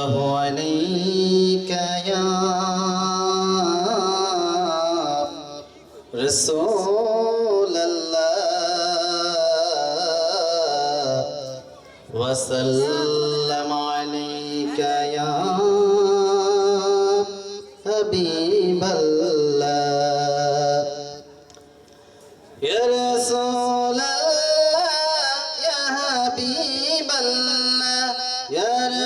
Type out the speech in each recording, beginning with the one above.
الله عليك يا رسول الله وسلم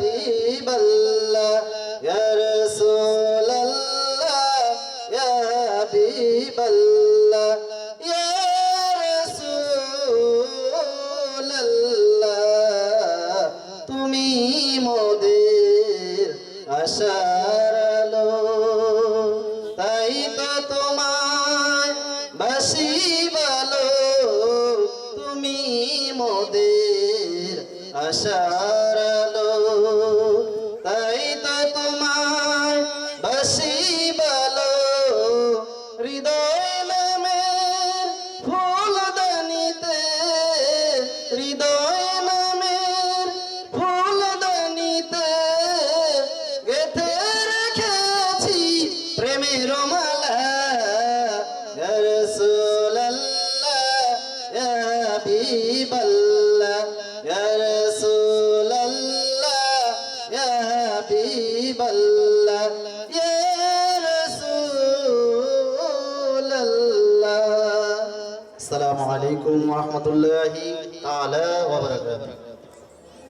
হাবিব আল্লাহ ইয়া রাসূল আল্লাহ ইয়া হাবিব আল্লাহ ইয়া তুমি মোদের আশার তাই তো তোমায় বাসি ভালো তুমি মোদের আশার আসসালামু আলাইকুম ওয়া রাহমাতুল্লাহি তাআলা ওয়া বারাকাতুহু।